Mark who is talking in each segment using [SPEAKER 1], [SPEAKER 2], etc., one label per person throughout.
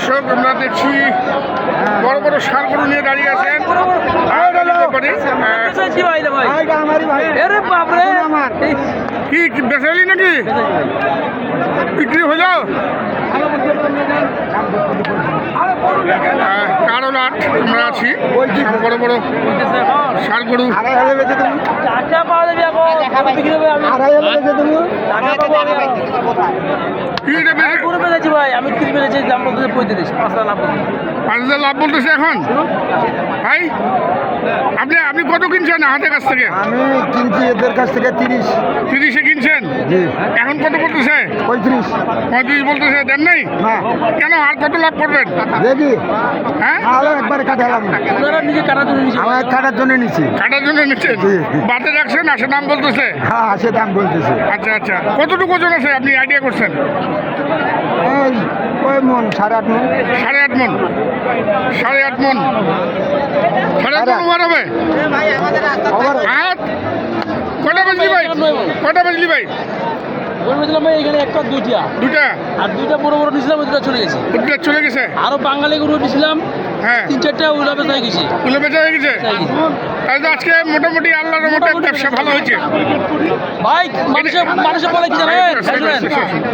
[SPEAKER 1] দর্শক আমরা দেখছি বড় বড় সারগুলো নিয়ে দাঁড়িয়ে আছেন। কি কি বেচালি নাকি? বিক্রি হইল আট আমরা আছি। বড় বড় সার গরু। পাঁচ হাজার লাভ বলতেছে। এখন? ভাই আপনি আপনি কত কিনছেন হাতের কাছ থেকে?
[SPEAKER 2] আমি কিনছি এদের কাছ থেকে তিরিশ।
[SPEAKER 1] তিরিশে কিনছেন? এখন কত বলতেছে?
[SPEAKER 2] পঁয়ত্রিশ।
[SPEAKER 1] পঁয়ত্রিশ বলতেছে দেন নাই?
[SPEAKER 2] না।
[SPEAKER 1] কেন আর কত লাভ করবেন?
[SPEAKER 2] দেখি।
[SPEAKER 1] হ্যাঁ?
[SPEAKER 2] তাহলে একবার কাটালাম
[SPEAKER 3] ওনারা নিজে কাটার জন্য
[SPEAKER 2] আমার কাটার জন্য নিচ্ছি
[SPEAKER 1] কাটার জন্য নিচ্ছেন। বাতে রাখছেন? আসে নাম বলতেছে?
[SPEAKER 2] হ্যাঁ সে দাম বলতেছে।
[SPEAKER 1] আচ্ছা আচ্ছা। কতটুকু ওজন আছে? আপনি আইডিয়া করছেন?
[SPEAKER 2] এই ওই মন? সাড়ে আট মন?
[SPEAKER 1] সাড়ে আট মন। সাড়ে আট মন। সাড়ে আট মন ওভার হবে? আট? কটা বাজলি ভাই? কটা বাজলি ভাই?
[SPEAKER 3] বলছিলাম ভাই এখানে একটা দুইটা।
[SPEAKER 1] দুটা
[SPEAKER 3] আর দুইটা বড় বড় নিয়েছিলাম ওই দুটা চলে গেছে।
[SPEAKER 1] দুটা চলে গেছে?
[SPEAKER 3] আরও বাঙালি গরু নিয়েছিলাম
[SPEAKER 1] হ্যাঁ।
[SPEAKER 3] তিন চারটা ওগুলো বেচাই গেছে
[SPEAKER 1] উলা বেচা হয়ে গেছে। তাহলে আজকে মোটামুটি আল্লাহর মতো ব্যবসা ভালো হয়েছে।
[SPEAKER 3] ভাই মানুষে মানুষে বলে কি জানেন?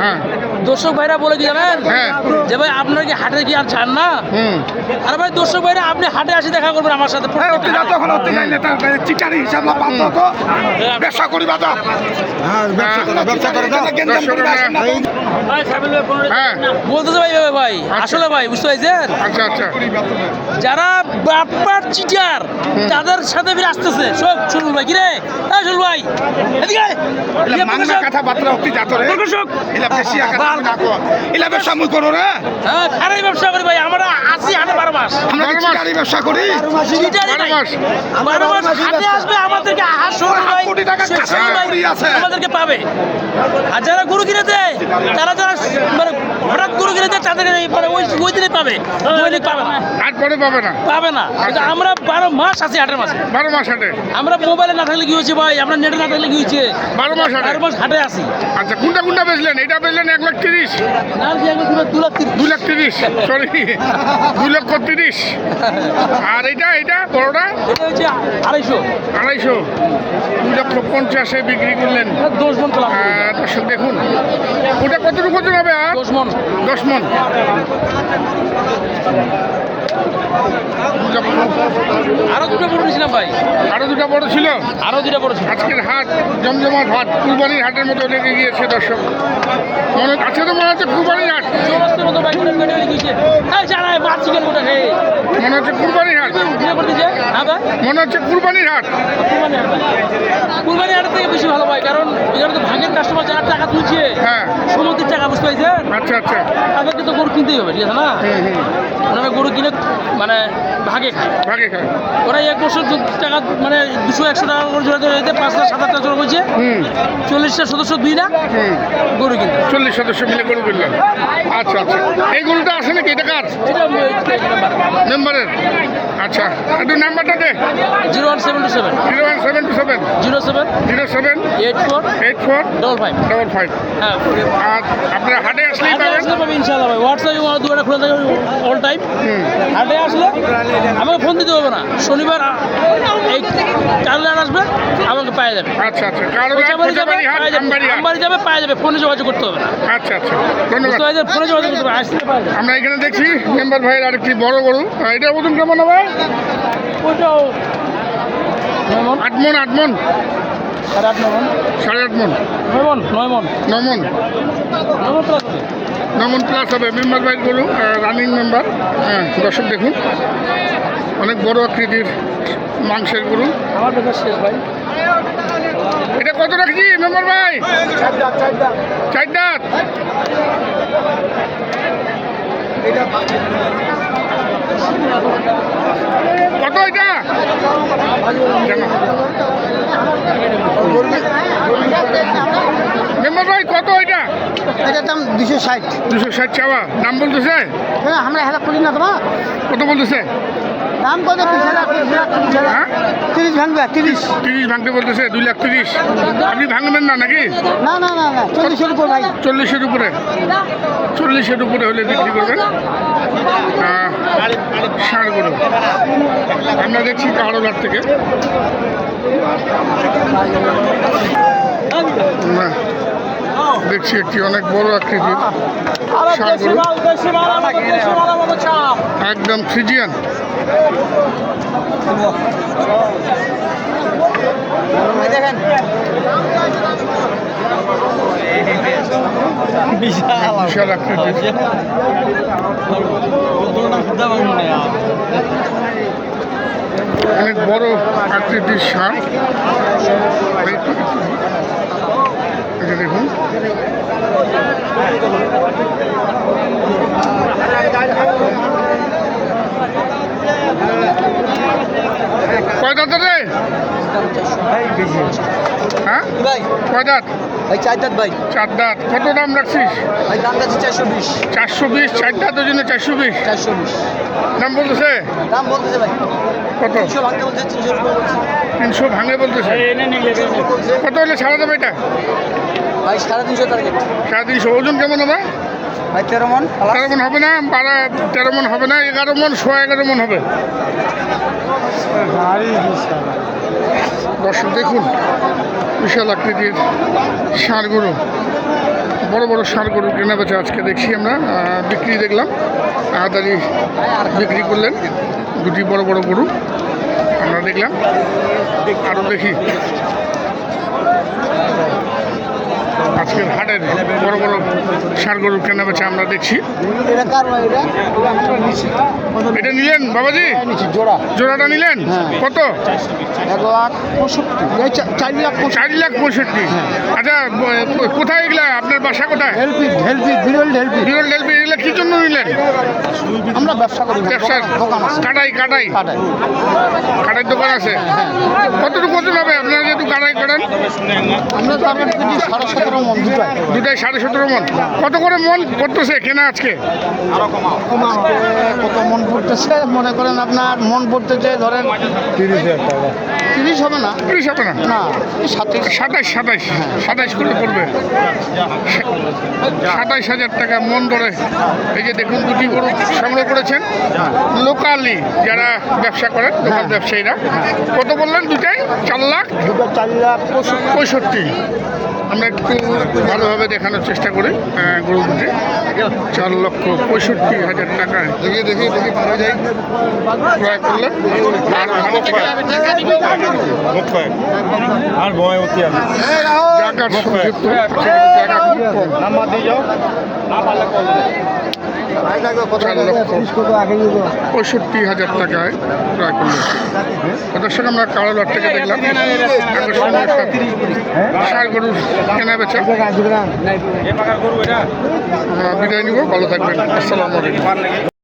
[SPEAKER 1] হ্যাঁ।
[SPEAKER 3] দর্শক ভাইরা বলে কি জানেন
[SPEAKER 1] হ্যাঁ।
[SPEAKER 3] যে ভাই আপনার কি হাটে কি আর ছাড় না?
[SPEAKER 1] হুম।
[SPEAKER 3] আরে ভাই দর্শক ভাইরা আপনি হাটে আসে দেখা করবেন আমার সাথে। প্রত্যেকটা হাটে।
[SPEAKER 1] ব্যবসা করি বাদা
[SPEAKER 2] হ্যাঁ ব্যবসা করে ব্যবসা
[SPEAKER 1] হ্যাঁ।
[SPEAKER 3] বলতেছে ভাই ভাই, ভাই আসলে ভাই বুঝতে পারছেন?
[SPEAKER 1] আচ্ছা আচ্ছা।
[SPEAKER 3] যারা বাপার চিটার তাদের সাথে ফিরে আসতেছে। সব শুনুন ভাই কিরে? এই শুনুন ভাই। এদিকে আয়। ইয়ে প্রকাশক,
[SPEAKER 1] কথাবার্তা অতি জাত রে
[SPEAKER 3] প্রকাশক।
[SPEAKER 1] এলা বেশি আকার না কো এলা ব্যবসা মুই করো রে।
[SPEAKER 3] হ্যাঁ খারাই ব্যবসা করি ভাই আমরা আসি হাটে বারো মাস।
[SPEAKER 1] আমরা চিটারি ব্যবসা করি?
[SPEAKER 3] চিটারি
[SPEAKER 1] বারো
[SPEAKER 3] ভাই।
[SPEAKER 1] মাস।
[SPEAKER 3] বারো মাস হাটে আসবে আমাদেরকে আহার সময় ভাই।
[SPEAKER 1] কোটি টাকা আছে।
[SPEAKER 3] আমাদেরকে পাবে। আর যারা গরু কিনে দেয় তারা যারা মানে হঠাৎ গরু কিনে দেয় তাদের মানে ওই ওই দিনে পাবে। না।
[SPEAKER 1] আর পরে পাবে না।
[SPEAKER 3] পাবে না। কিন্তু আমরা বারো মাস আছি হাটের মাসে
[SPEAKER 1] বারো মাস হাটে।
[SPEAKER 3] আমরা মোবাইলে না থাকলে কি হয়েছে ভাই? আমরা নেটে না থাকলে কি হয়েছে?
[SPEAKER 1] বারো মাস হাটে।
[SPEAKER 3] বারো মাস হাটে আছি।
[SPEAKER 1] আচ্ছা কোনটা কোনটা বেচলেন? এটা বেচলেন এক লাখ তিরিশ।
[SPEAKER 3] দিবে দু লাখ তিরিশ।
[SPEAKER 1] দুই লাখ তিরিশ সরি দুই লক্ষ তিরিশ। আর এটা এটা বড়টা
[SPEAKER 3] এটা হচ্ছে আড়াইশো।
[SPEAKER 1] আড়াইশো। দুই লক্ষ পঞ্চাশে বিক্রি করলেন।
[SPEAKER 3] দশ মন তোলা
[SPEAKER 1] দর্শক দেখুন। ওটা কতটুকু ওজন হবে আর?
[SPEAKER 3] দশ মন।
[SPEAKER 1] দশ মন।
[SPEAKER 3] আরও দুটো বড় নিয়েছিলাম ভাই।
[SPEAKER 1] আরও দুটা বড় ছিল?
[SPEAKER 3] আরও দুটা বড় ছিল।
[SPEAKER 1] আজকের হাট জমজমাট হাট কুরবানির হাটের মতো লেগে গিয়েছে দর্শক। মনে আজকে তো মনে হচ্ছে কুরবানির হাট। মনে হচ্ছে কুরবানির হাট।
[SPEAKER 3] হ্যাঁ
[SPEAKER 1] মনে হচ্ছে কুরবানির হাট।
[SPEAKER 3] কুরবানি হাট থেকে বেশি ভালো ভাই কারণ এখানে তো ভাগের কাস্টমার যারা টাকা তুলছে
[SPEAKER 1] হ্যাঁ।
[SPEAKER 3] সমুদ্রের টাকা বুঝতে পারছেন?
[SPEAKER 1] আচ্ছা আচ্ছা।
[SPEAKER 3] তাদেরকে তো গরু কিনতেই হবে ঠিক আছে না? ওনারা গরু কিনে মানে ভাগে খায়।
[SPEAKER 1] ভাগে খায়।
[SPEAKER 3] ওরা এক বছর টাকা মানে দুশো একশো টাকা করে জোড়া জোড়া পাঁচ লাখ সাত হাজার টাকা
[SPEAKER 1] হুম।
[SPEAKER 3] চল্লিশটা সদস্য দুই না? গরু কিন্তু।
[SPEAKER 1] চল্লিশ সদস্য মিলে গরু কিনলাম। আচ্ছা আচ্ছা। এই গরুটা আছে নাকি? এটা
[SPEAKER 3] কাজ
[SPEAKER 1] মেম্বারের? আচ্ছা একটু নাম্বারটা দে।
[SPEAKER 3] Zero one seven two seven.
[SPEAKER 1] Zero one seven two seven.
[SPEAKER 3] Zero seven.
[SPEAKER 1] Zero seven.
[SPEAKER 3] Eight four.
[SPEAKER 1] Eight four.
[SPEAKER 3] Double five.
[SPEAKER 1] Double five.
[SPEAKER 3] হ্যাঁ।
[SPEAKER 1] আর আপনার হাটে আসলেই পাবেন।
[SPEAKER 3] আসলে পাবে ইনশাল্লাহ ভাই। হোয়াটসঅ্যাপে আমার দুয়ারে খোলা থাকে অল টাইম হাটে আসলে আমাকে ফোন দিতে হবে না। শনিবার এই কালকে আসবে পায়ে যাবে।
[SPEAKER 1] আচ্ছা আচ্ছা। আমবাড়ি
[SPEAKER 3] যাবে পায়ে যাবে। ফোনে যোগাযোগ করতে হবে না।
[SPEAKER 1] আচ্ছা আচ্ছা। ধন্যবাদ।
[SPEAKER 3] ফোনে যোগাযোগ করতে হবে আসলে পায়ে যাবে।
[SPEAKER 1] আমরা এখানে দেখছি মেম্বার ভাইয়ের আরেকটি বড় গরু। এটার ওজন কেমন হবে?
[SPEAKER 3] মন
[SPEAKER 1] আট মন আট মন
[SPEAKER 3] সাড়ে আট মন
[SPEAKER 1] সাড়ে আট মন
[SPEAKER 3] নয় মন নয় মন
[SPEAKER 1] মন
[SPEAKER 3] নয় মন প্লাস হবে।
[SPEAKER 1] মেম্বার গরু রানিং মেম্বার হ্যাঁ দর্শক দেখুন। অনেক বড় আকৃতির মাংসের গরু।
[SPEAKER 3] আমার শেষ ভাই।
[SPEAKER 1] এটা মেম্বার ভাই। চার দাঁত কত এটা? মেম্বার ভাই কত এটা?
[SPEAKER 2] এটার দাম দুশো ষাট।
[SPEAKER 1] দুশো ষাট চাওয়া। দাম বলতেছে?
[SPEAKER 2] হ্যাঁ আমরা হেলা করি না তোমার
[SPEAKER 1] কত বলতেছে?
[SPEAKER 2] দাম কত? তিরিশ
[SPEAKER 1] হ্যাঁ?
[SPEAKER 2] তিরিশ ভাঙবে তিরিশ।
[SPEAKER 1] তিরিশ ভাঙতে বলতেছে দুই লাখ তিরিশ। আপনি ভাঙবেন না নাকি?
[SPEAKER 2] না না না না চল্লিশের উপর ভাই।
[SPEAKER 1] চল্লিশের উপরে। চল্লিশের উপরে হলে বিক্রি করবেন? আহ, ষাঁড় গরু আমরা দেখছি কাড়োলার থেকে। দেখছি একটি অনেক বড় আকৃতির একদম ফ্রিজিয়ান।
[SPEAKER 2] দেখেন
[SPEAKER 1] বিশাল অনেক বড় আকৃতির যে দেখুন কয় দাঁত রে? হ্যাঁ?
[SPEAKER 2] ভাই?
[SPEAKER 1] কয় দাঁত?
[SPEAKER 2] ভাই চার দাঁত ভাই।
[SPEAKER 1] চার দাঁত। কত দাম রাখছিস?
[SPEAKER 2] ভাই দাম চারশো বিশ।
[SPEAKER 1] চারশো বিশ চার দাঁতের জন্য চারশো বিশ।
[SPEAKER 2] চারশো বিশ।
[SPEAKER 1] দাম বলতেছে?
[SPEAKER 2] দাম বলতেছে ভাই।
[SPEAKER 1] কত?
[SPEAKER 2] তিনশো ভাঙতে বলছে তিনশো
[SPEAKER 1] ভাঙে বলতেছে? কত হলে ছাড়া যাবে এটা?
[SPEAKER 2] ভাই সাড়ে তিনশো টার্গেট
[SPEAKER 1] সাড়ে তিনশো। ওজন কেমন হবে?
[SPEAKER 2] ভাই তেরো মন
[SPEAKER 1] তেরো মন হবে না বারো তেরো মন হবে না এগারো মন সোয়া এগারো মন হবে। দর্শক দেখুন বিশাল আকৃতির ষাঁড় গরু বড় বড় ষাঁড় গরু কেনা বেচা আজকে দেখছি আমরা বিক্রি দেখলাম আহাদারি বিক্রি করলেন দুটি বড় বড় গরু আমরা দেখলাম আরও দেখি। আজকের হাটের বড় বড় ষাঁড় গরু কেনা বেচা আমরা দেখছি।
[SPEAKER 2] এটা
[SPEAKER 1] নিলেন বাবাজি?
[SPEAKER 2] নিচ্ছি জোড়া।
[SPEAKER 1] জোড়াটা নিলেন?
[SPEAKER 2] হ্যাঁ।
[SPEAKER 1] কত?
[SPEAKER 2] এক লাখ পঁয়ষট্টি। চার লাখ
[SPEAKER 1] চার লাখ পঁয়ষট্টি। আচ্ছা কোথায় এগুলা? আপনার বাসা কোথায়?
[SPEAKER 2] হেলপি হেলপি বিরল হেলপি
[SPEAKER 1] বিরল জন্য নিলেন
[SPEAKER 2] আমরা ব্যবসা করি ভাই,
[SPEAKER 1] ব্যবসার
[SPEAKER 2] দোকান-
[SPEAKER 1] কাটাই কাটাই?
[SPEAKER 2] কাটায়
[SPEAKER 1] কাটাই দোকান আছে? কতটুকু ওজন হবে? আপনারা যেহেতু কাটাই করেন?
[SPEAKER 2] আমরা টার্গেট করছি সাড়ে সতেরো মন দুটায়
[SPEAKER 1] দুটাই সাড়ে সতেরো মন। কত করে মন করতেছে কেনা আজকে?
[SPEAKER 2] কত মন পড়তেছে? মনে করেন আপনার মন পড়তেছে ধরেন তিরিশ হাজার টাকা। তিরিশ হবে না?
[SPEAKER 1] তিরিশ হবে না?
[SPEAKER 2] না। সাতাশ সাতাইশ
[SPEAKER 1] সাতাইশ করে পড়বে। সাতাইশ হাজার টাকা মন ধরে। এই যে দেখুন দুটি গরু সংগ্রহ করেছেন। লোকালি যারা ব্যবসা করেন লোকাল ব্যবসায়ীরা। কত বললেন দুটাই চার লাখ?
[SPEAKER 2] দুটো চার লাখ পঁয়ষট্টি।
[SPEAKER 1] আমরা একটু ভালোভাবে দেখানোর চেষ্টা করি গরু দুটি চার লক্ষ পঁয়ষট্টি হাজার টাকা দেখি দেখি দেখি পাওয়া যায় ক্রয় করলে আর
[SPEAKER 4] আর ভয়
[SPEAKER 1] জায়গার সংযুক্ত জায়গা খুব কম
[SPEAKER 4] কল
[SPEAKER 1] চার লক্ষ। পঁয়ষট্টি হাজার টাকায় ক্রয় করলেন দর্শক আমরা কালোলার থেকে দেখলাম। ষাট গরুর কেনা বেচা। আমরা বিদায় নিব। ভালো থাকবেন। আসসালামু আলাইকুম।